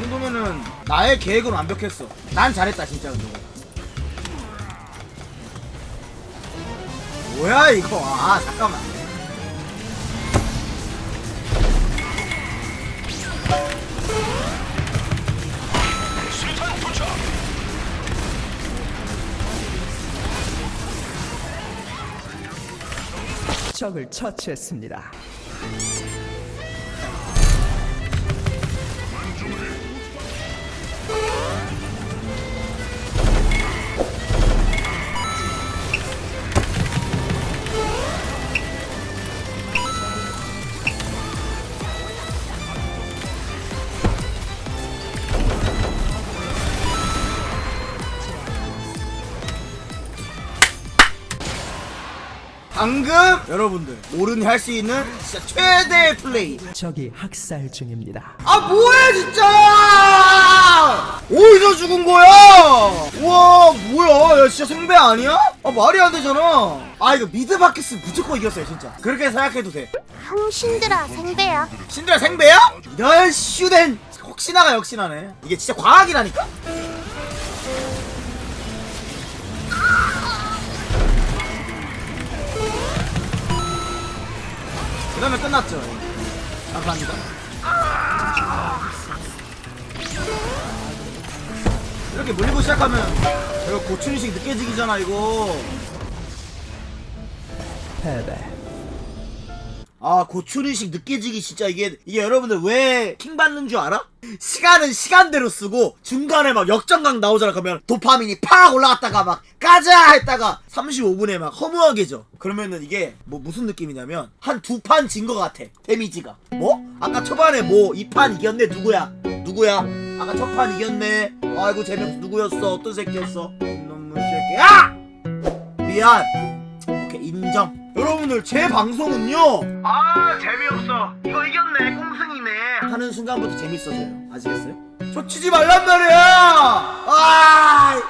정도면은 나의 계획은 완벽했어. 난 잘했다 진짜 근데. 뭐야 이거? 아 잠깐만. 적을 처치했습니다. 방금 여러분들 오른이 할 수 있는 진짜 최대의 플레이. 적이 학살 중입니다. 아 뭐야 진짜! 어디서 죽은 거야? 우와 뭐야? 야 진짜 생배 아니야? 아 말이 안 되잖아. 아 이거 미드 바퀴스 무조건 이겼어요 진짜. 그렇게 생각해도 돼. 흥신들아 생배야 신드라 생배야? 이런 슈덴 혹시나가 역시나네. 이게 진짜 과학이라니까? 그러면 끝났죠. 감사합니다. 이렇게 물리고 시작하면 이거 고추인식 느껴지기잖아 이거. 패배. 아 고추인식 느껴지기 진짜 이게 이게 여러분들 왜 킹 받는 줄 알아? 시간은 시간대로 쓰고 중간에 막 역전각 나오잖아. 그러면 도파민이 팍 올라갔다가 막 까자 했다가 35분에 막 허무하게죠 그러면은 이게 뭐 무슨 느낌이냐면 한 두 판 진 거 같아 데미지가. 뭐? 아까 초반에 뭐 이 판 이겼네 누구야? 누구야? 아까 첫 판 이겼네. 아이고 재미없어 누구였어? 어떤 새끼였어? 이놈의 새끼야 미안. 오케이 인정 여러분들 제 방송은요. 아 재미없어. 이거 이겼네. 꽁승이네. 하는 순간부터 재밌어져요. 아시겠어요? 저 치지 말란 말이야! 아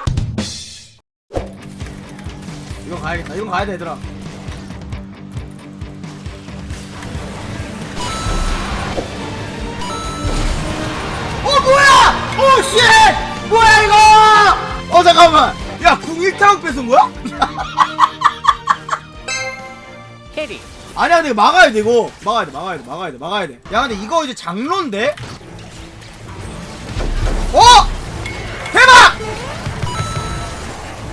이건 가야겠다. 이건 가야 돼 얘들아. 어 뭐야! 오쉣 뭐야 이거! 어 잠깐만. 야 궁 1타락 뺏은 거야? 캐리. 아니야 근데 막아야 돼 이거. 막아야 돼 막아야 돼 막아야 돼 막아야 돼야 근데 이거 이제 장로인데? 어? 대박!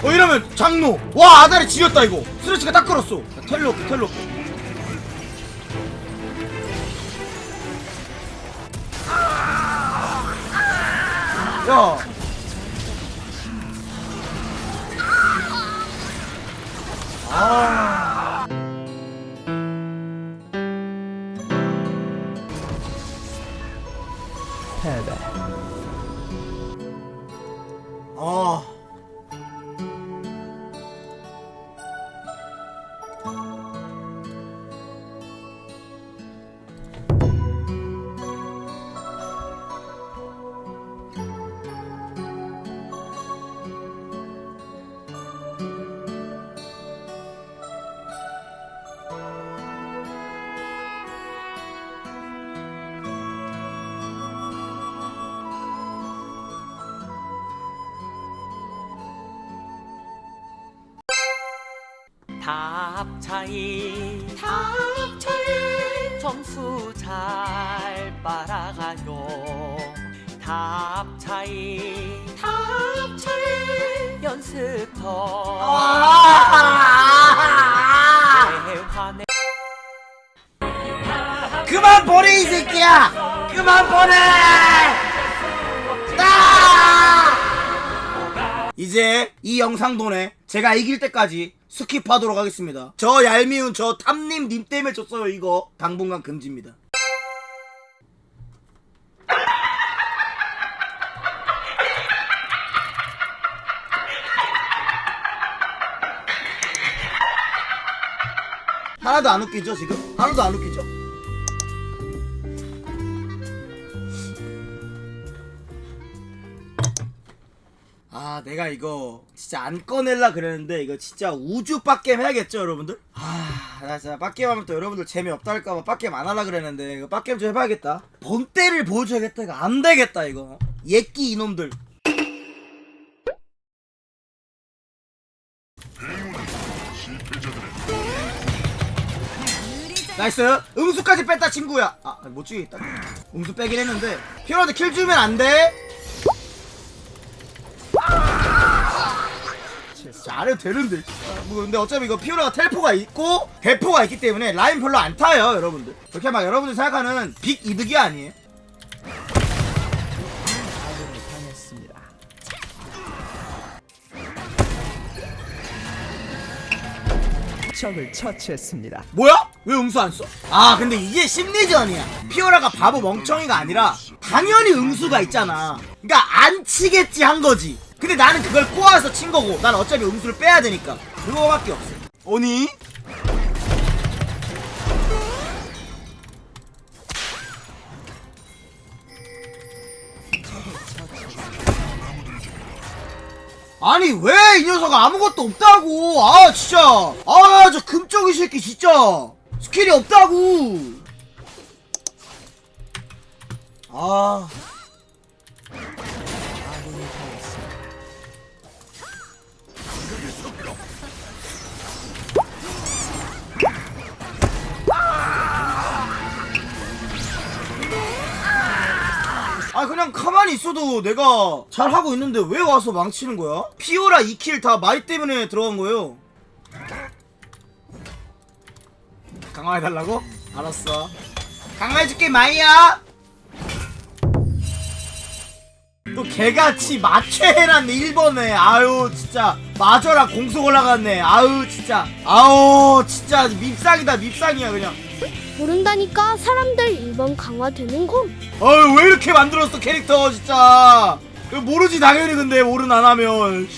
어 이러면 장로. 와 아다리 지렸다 이거. 스트레치가 딱 끌었어. 자, 텔로 텔로 야. 아. 패배. 답 차이. 답 차이. 점수 잘 빨아가요. 답 차이. 답 차이. 연습 더 대화내 그만 보내 이 새끼야! 그만 보내! 아! 이제 이 영상 돈에 제가 이길 때까지 스킵하도록 하겠습니다 저 얄미운 저 탐님 님 때문에 졌어요 이거 당분간 금지입니다 하나도 안 웃기죠 지금? 하나도 안 웃기죠? 아 내가 이거 진짜 안 꺼낼라 그랬는데 이거 진짜 우주 빡겜 해야겠죠 여러분들? 아나 진짜 빡게임 하면 또 여러분들 재미없다 할까봐 빡게임 안 하려 그랬는데 이거 빡게임 좀 해봐야겠다. 본때를 보여줘야겠다 이거. 안 되겠다 이거. 예끼 이놈들. 나이스! 음수까지 뺐다 친구야. 아못 죽이겠다. 음수 빼긴 했는데. 피어한테 킬 주면 안돼 진짜 안 해도 되는데 아, 뭐 근데 어차피 이거 피오라가 텔포가 있고 대포가 있기 때문에 라인 별로 안 타요 여러분들 그렇게 막 여러분들 생각하는 빅 이득이 아니에요. 적을 처치했습니다. 뭐야? 왜 응수 안 써? 아 근데 이게 심리전이야 피오라가 바보 멍청이가 아니라 당연히 응수가 있잖아 그러니까 안 치겠지 한 거지 근데 나는 그걸 꼬아서 친 거고 난 어차피 응수를 빼야 되니까 그거밖에 없어. 오니? 아니 왜 이 녀석 아무것도 없다고? 아 진짜. 아 저 금쪽이 새끼 진짜. 스킬이 없다고. 아 가만히 있어도 내가 잘하고 있는데 왜 와서 망치는 거야? 피오라 2킬 다 마이 때문에 들어간 거예요. 강화해달라고? 알았어. 강화해줄게 마이야! 또 개같이 마취해놨네 1번에. 아유 진짜. 마저라 공속 올라갔네. 아유 진짜. 아우 진짜. 밉상이다 밉상이야 그냥 모른다니까 사람들 1번 강화되는 건. 어휴 왜 이렇게 만들었어 캐릭터 진짜 이거 모르지 당연히 근데 모른 안 하면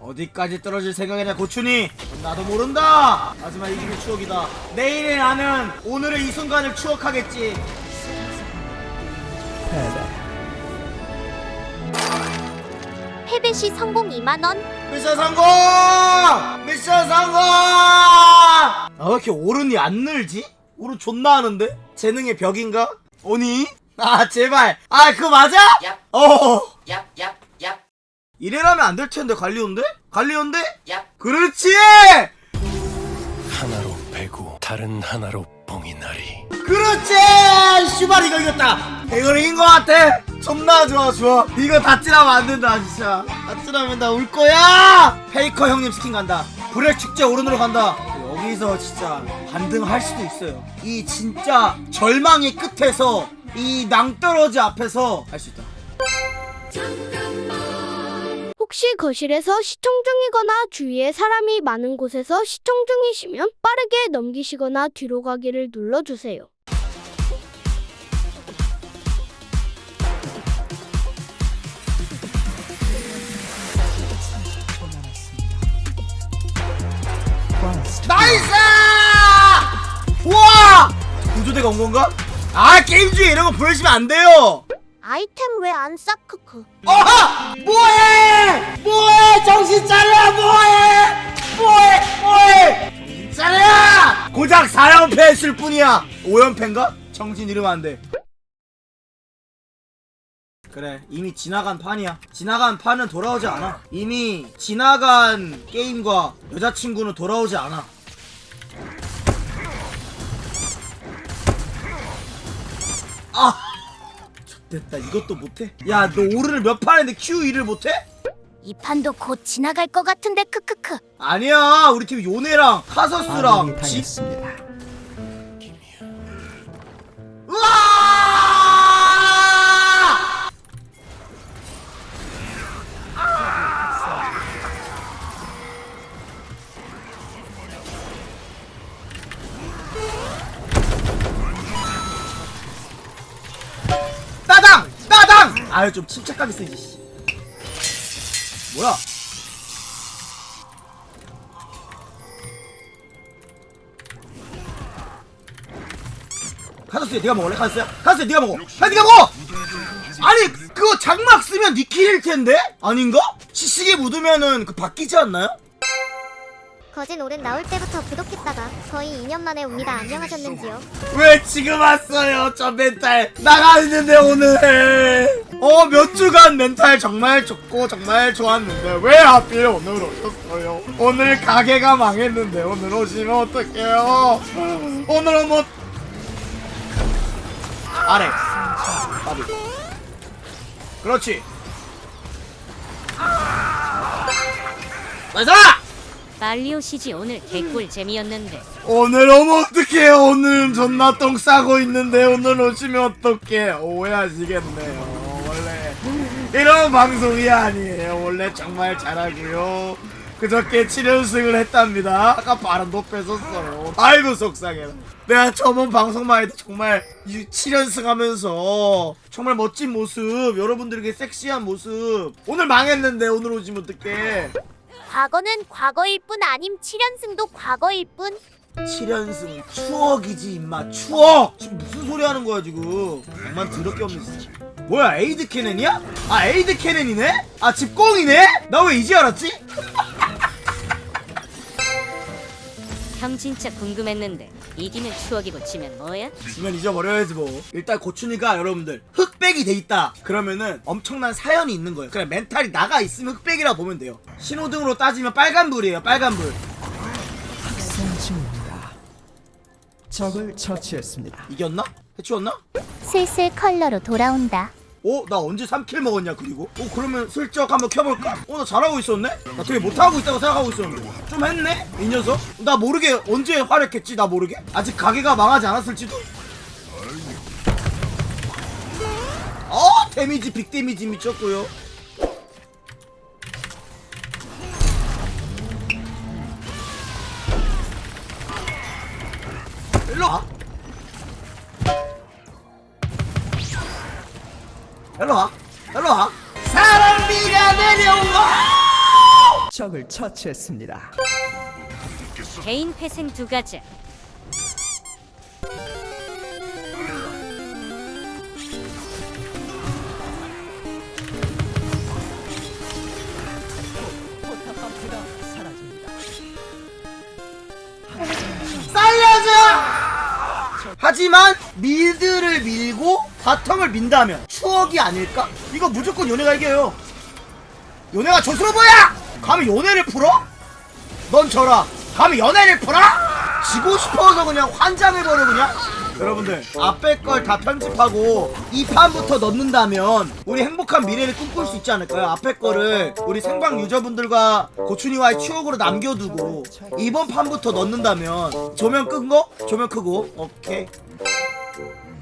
어디까지 떨어질 생각이냐 고춘이 나도 모른다 하지만 이게 추억이다 내일의 나는 오늘의 이 순간을 추억하겠지 패배. 패배 시 성공 2만 원. 미션 성공 미션 성공 아왜 이렇게 오른이 안 늘지? 오른 존나 하는데? 재능의 벽인가? 오니? 아 제발 아 그거 맞아? 얍. 어 얍 얍 얍 이래라면 안 될 텐데 갈리온데? 갈리온데? 얍 그렇지! 하나로 배구 다른 하나로 봉이 나리 그렇지! 씨발 이거 이겼다! 이거 이긴 것 같아! 존나 좋아 좋아 이거 다 찌라면 안 된다 진짜 다 찌라면 나 울 거야! 페이커 형님 스킨 간다 불의 축제 오른으로 간다 여기서 진짜 반등할 수도 있어요 이 진짜 절망의 끝에서 이 낭떠러지 앞에서 할 수 있다 혹시 거실에서 시청 중이거나 주위에 사람이 많은 곳에서 시청 중이시면 빠르게 넘기시거나 뒤로 가기를 눌러주세요. 구조대가 온 건가? 아 게임 중에 이런 거 보여주면 안 돼요 아이템 왜안 싸? 크크. 어하! 뭐해! 뭐해! 정신 차려! 뭐해! 뭐해! 뭐해! 정신 차려! 고작 4연패 했을 뿐이야 5연패인가? 정신 잃으면 안 돼 그래 이미 지나간 판이야 지나간 판은 돌아오지 않아 이미 지나간 게임과 여자친구는 돌아오지 않아 아 됐다 이것도 못해? 야 너 오르를 몇판 했는데 Q2를 못해? 이 판도 곧 지나갈 것 같은데 크크크. 아니야 우리 팀 요네랑 카서스랑 지 당했습니다. 아유 좀 침착하게 쓰지 씨. 뭐야 카서스야 네가 먹을래 카서스야? 카서스야 네가 먹어 아 네가 먹어 아니 그거 장막 쓰면 니킬일 텐데? 아닌가? 시식에 묻으면은 그 바뀌지 않나요? 거진 오른 나올 때부터 구독했다가 거의 2년 만에 옵니다. 안녕하셨는지요? 왜 지금 왔어요? 저 멘탈 나가 있는데 오늘. 어 몇 주간 멘탈 정말 좋고 정말 좋았는데 왜 하필 오늘 오셨어요? 오늘 가게가 망했는데 오늘 오시면 어떡해요? 오늘은 뭐 아래. 까비. 그렇지. 나이스! 빨리 오 시지 오늘 개꿀 재미였는데 오늘 오면 어떡해요 오늘 존나 똥 싸고 있는데 오늘 오시면 어떡해 오해하시겠네요 이런 방송이 아니에요. 원래 정말 잘하고요. 그저께 7연승을 했답니다. 아까 바람도 뺏었어요. 아이고 속상해라 내가 저번 방송만 해도 정말 7연승 하면서 정말 멋진 모습 여러분들에게 섹시한 모습. 오늘 망했는데 오늘 오시면 어떡해? 과거는 과거일 뿐 아님 7연승도 과거일 뿐. 7연승 추억이지 임마. 추억! 지금 무슨 소리 하는 거야 지금? 정말 더럽게 없는 진짜 뭐야 에이드 캐넨이야? 아 에이드 캐넨이네? 아 집공이네? 나 왜 이제 알았지? 형 진짜 궁금했는데 이기면 추억이고 지면 뭐야? 지면 잊어버려야지 뭐 일단 고춘이가 여러분들 흑백이 돼 있다 그러면은 엄청난 사연이 있는 거예요 그냥 멘탈이 나가 있으면 흑백이라 보면 돼요 신호등으로 따지면 빨간불이에요 빨간불 학생 중입니다. 적을 처치했습니다. 이겼나? 해치웠나? 슬슬 컬러로 돌아온다. 어? 나 언제 3킬 먹었냐 그리고? 어 그러면 슬쩍 한번 켜볼까? 어 나 잘하고 있었네? 나 되게 못하고 있다고 생각하고 있었는데 좀 했네? 이 녀석? 나 모르게 언제 활약했지 나 모르게? 아직 가게가 망하지 않았을지도? 어 데미지 빅 데미지 미쳤고요 일로 와 일로 와 일로 와 사랑비가 내려와 적을 처치했습니다. 개인 패생 두 가지! 하지만 미드를 밀고 바텀을 민다면 추억이 아닐까? 이거 무조건 요네가 이겨요. 요네가 조스로 보야! 감히 요네를 풀어? 넌 져라. 감히 연애를 풀어? 지고 싶어서 그냥 환장해버려 그냥? 여러분들 앞에 걸 다 편집하고 이 판부터 넣는다면 우리 행복한 미래를 꿈꿀 수 있지 않을까요? 앞에 거를 우리 생방 유저분들과 고춘이와의 추억으로 남겨두고 이번 판부터 넣는다면 조명 끈 거? 조명 크고 오케이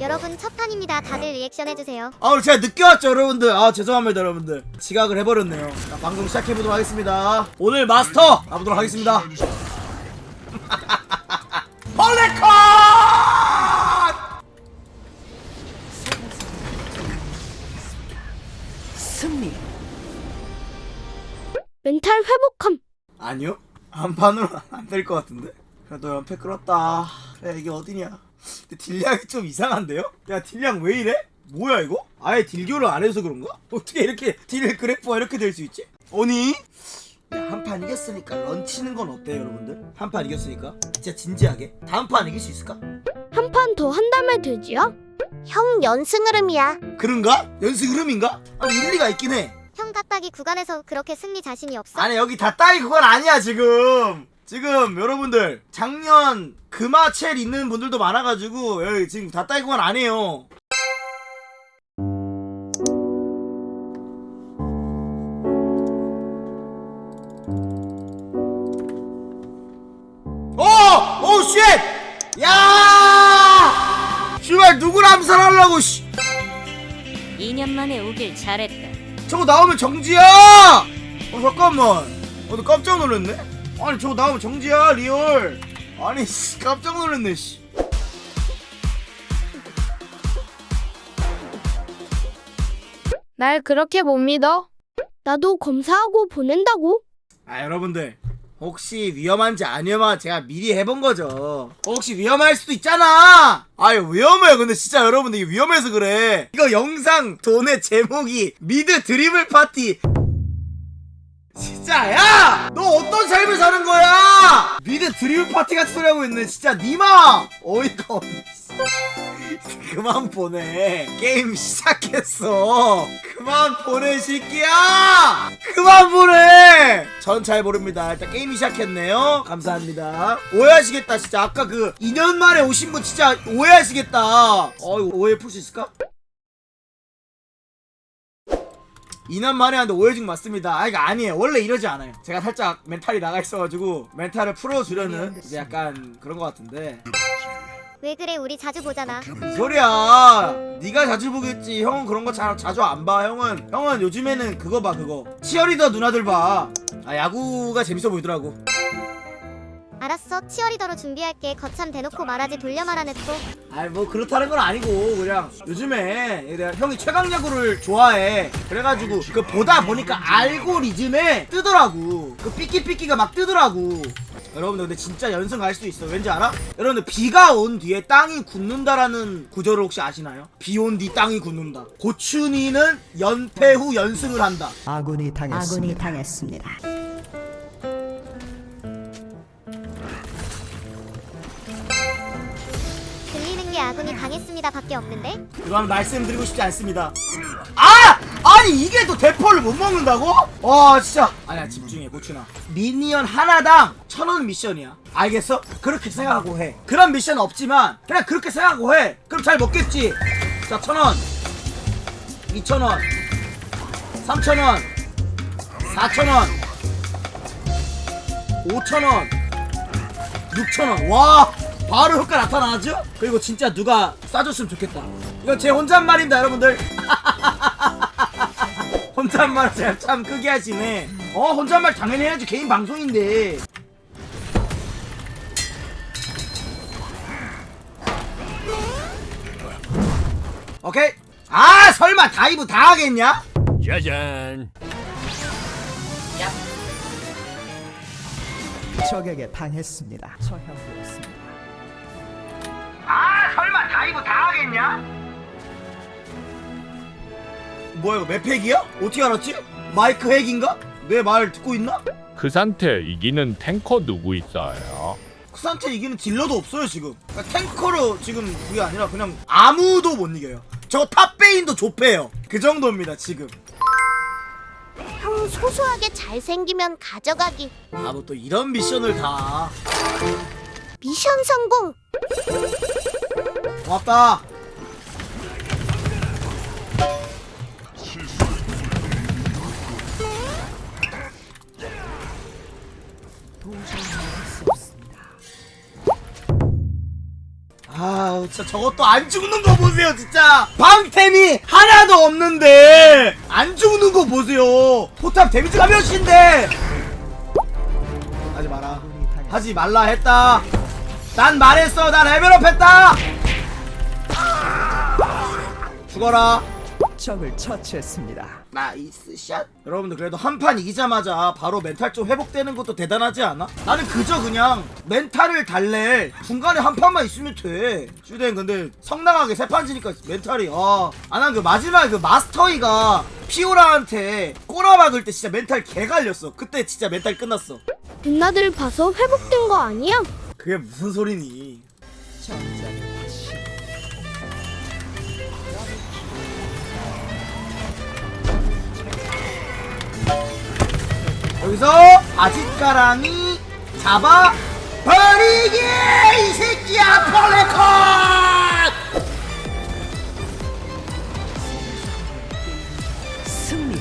여러분 첫 판입니다. 다들 리액션 해주세요. 아 제가 늦게 왔죠 여러분들. 아 죄송합니다 여러분들. 지각을 해버렸네요. 자, 방송 시작해보도록 하겠습니다. 오늘 마스터 가보도록 하겠습니다. 헐레컷! 승리. 멘탈 회복함. 아니요. 한 판으로 안 될 것 같은데? 그래도 연패 끌었다. 그래 이게 어디냐 근데 딜량이 좀 이상한데요? 야 딜량 왜 이래? 뭐야 이거? 아예 딜교를 안 해서 그런가? 어떻게 이렇게 딜 그래프가 이렇게 될 수 있지? 아니 한 판 이겼으니까 런치는 건 어때요 여러분들? 한 판 이겼으니까 진짜 진지하게 다음 판 이길 수 있을까? 한 판 더 한다면 되지요? 형 연승 흐름이야. 그런가? 연습 흐름인가? 아니 일리가 있긴 해형 깍딱이 구간에서 그렇게 승리 자신이 없어. 아니 여기 다 따위 그건 아니야 지금 지금 여러분들 작년 금화첼 있는 분들도 많아가지고 여기 지금 다 따위 그건 아니에요 오! 오 쉣! 야! 씨발 누굴 암살하려고 씨 2년 만에 오길 잘했다 저거 나오면 정지야! 어 잠깐만. 어, 나 깜짝 놀랐네. 아니 저거 나오면 정지야 리얼. 아니 씨 깜짝 놀랐네 씨. 날 그렇게 못 믿어? 나도 검사하고 보낸다고. 아 여러분들 혹시 위험한지 아니면 제가 미리 해본 거죠. 혹시 위험할 수도 있잖아. 아유 위험해요. 근데 진짜 여러분들 이게 위험해서 그래. 이거 영상 돈의 제목이 미드 드리블 파티. 진짜 야! 너 어떤 삶을 사는 거야? 미드 드리블 파티 같은 소리 하고 있네 진짜. 니마! 어이가 없네. 그만 보내. 게임 시작했어. 그만 보내 새끼야! 그만 보내! 전 잘 모릅니다. 일단 게임 시작했네요. 감사합니다. 오해하시겠다 진짜. 아까 그 2년 만에 오신 분 진짜 오해하시겠다. 어 오해 풀 수 있을까? 2년 만에 하는데 오해중 맞습니다. 아, 이거 아니에요. 원래 이러지 않아요. 제가 살짝 멘탈이 나가 있어가지고 멘탈을 풀어주려는 이제 약간 그런 것 같은데. 왜 그래 우리 자주 보잖아. 소리야? 네가 자주 보겠지. 형은 그런 거 자, 자주 안 봐. 형은 형은 요즘에는 그거 봐 그거. 치어리더 누나들 봐. 아 야구가 재밌어 보이더라고. 알았어 치어리더로 준비할게. 거참 대놓고 말하지 돌려 말하네 또. 아이 뭐 그렇다는 건 아니고 그냥 요즘에 내가 형이 최강 야구를 좋아해 그래가지고 그 보다 보니까 알고리즘에 뜨더라고 그 삐끼삐끼가 막 뜨더라고 여러분들 근데 진짜 연승 갈 수도 있어 왠지 알아? 여러분들 비가 온 뒤에 땅이 굳는다라는 구절을 혹시 아시나요? 비 온 뒤 땅이 굳는다 고춘이는 연패 후 연승을 한다 아군이 당했습니다. 아군이 당했습니다. 아군이 당했습니다. 밖에 없는데. 그런 말씀드리고 싶지 않습니다. 아! 아니 이게 또 대포를 못 먹는다고? 와 진짜. 아니야 집중해 고추나. 미니언 하나당 천 원 미션이야. 알겠어? 그렇게 생각하고 해. 그런 미션 없지만 그냥 그렇게 생각하고 해. 그럼 잘 먹겠지? 자 천원. 이천원. 삼천원. 사천원. 오천원. 6천원. 와 바로 효과 나타나죠? 그리고 진짜 누가 싸줬으면 좋겠다 이건 제 혼잣말입니다 여러분들 혼잣말 제가 참 크게 하시네 어 혼잣말 당연히 해야지 개인 방송인데 오케이 아 설마 다이브 다 하겠냐? 짜잔 적에게 당했습니다. 처형되었습니다. 아 설마 다이브 다 하겠냐? 뭐야 이거 맵팩이야? 어떻게 알았지? 마이크 핵인가? 내 말 듣고 있나? 그 상태 이기는 탱커 누구 있어요? 쿠산테 이기는 딜러도 없어요 지금 그러니까 탱커로 지금 그게 아니라 그냥 아무도 못 이겨요 저 탑베인도 좁해요 그 정도입니다 지금 형 소소하게 잘생기면 가져가기. 아뭐 또 이런 미션을 다 미션 성공. 고맙다. 아 진짜 저것도 안 죽는 거 보세요 진짜. 방템이 하나도 없는데 안 죽는 거 보세요. 포탑 데미지가 몇인데? 하지 마라. 하지 말라 했다. 난 말했어. 나 레벨업 했다 죽어라. 적을 처치했습니다. 나이스 샷. 여러분들 그래도 한 판 이기자마자 바로 멘탈 좀 회복되는 것도 대단하지 않아? 나는 그저 그냥 멘탈을 달랠 중간에 한 판만 있으면 돼. 슈댕 근데 성당하게 세 판 지니까 멘탈이 아아난 그 마지막에 그 마스터이가 피오라한테 꼬라박을 때 진짜 멘탈 개 갈렸어. 그때 진짜 멘탈 끝났어. 누나들 봐서 회복된 거 아니야? 그게 무슨 소리니? 전장 여기서 아짓가랑이 잡아 버리기! 이 새끼야 폴레콘 승리.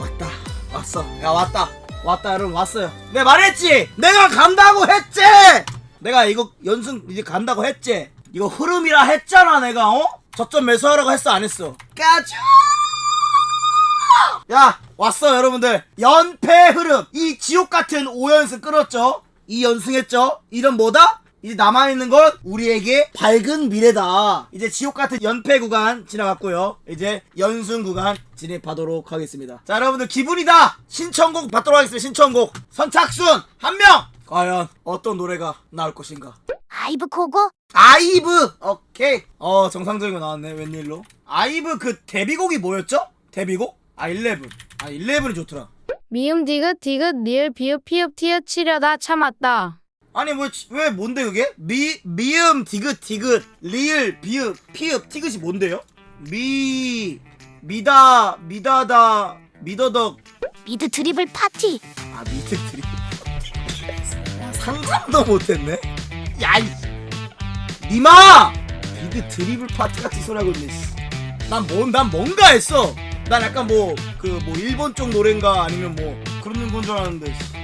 왔다 왔어. 야 왔다. 왔다 여러분 왔어요. 내가 말했지? 내가 간다고 했지? 내가 이거 연승 이제 간다고 했지? 이거 흐름이라 했잖아 내가 어? 저점 매수하라고 했어 안 했어? 까쭈 야 왔어 여러분들 연패 흐름 이 지옥 같은 5연승 끌었죠 2연승했죠 이런 뭐다? 이제 남아있는 건 우리에게 밝은 미래다. 이제 지옥 같은 연패 구간 지나갔고요. 이제 연승 구간 진입하도록 하겠습니다. 자, 여러분들 기분이다. 신청곡 받도록 하겠습니다. 신청곡 선착순 한 명. 과연 어떤 노래가 나올 것인가? 아이브 고고. 아이브. 오케이. 어 정상적인 거 나왔네. 웬일로? 아이브 그 데뷔곡이 뭐였죠? 데뷔곡? 아 11. 아 11이 좋더라. 미음 디귿 디귿 리을 비읍 피읍 티읕 치려다 참았다. 아니 뭐 왜 뭔데 그게? 미 미음 디귿 디귿 리을 비읍 피읍 티귿이 뭔데요? 미 미다 미다다 미더덕 미드 드리블 파티. 아 미드 드립 상상도 못했네. 야이 니마 미드 드리블 파티 같은 소리 하고 있네. 난 뭔 난 뭔가 했어. 난 약간 뭐 그 뭐 일본 쪽 노래인가 아니면 뭐 그런 건 줄 알았는데. 씨.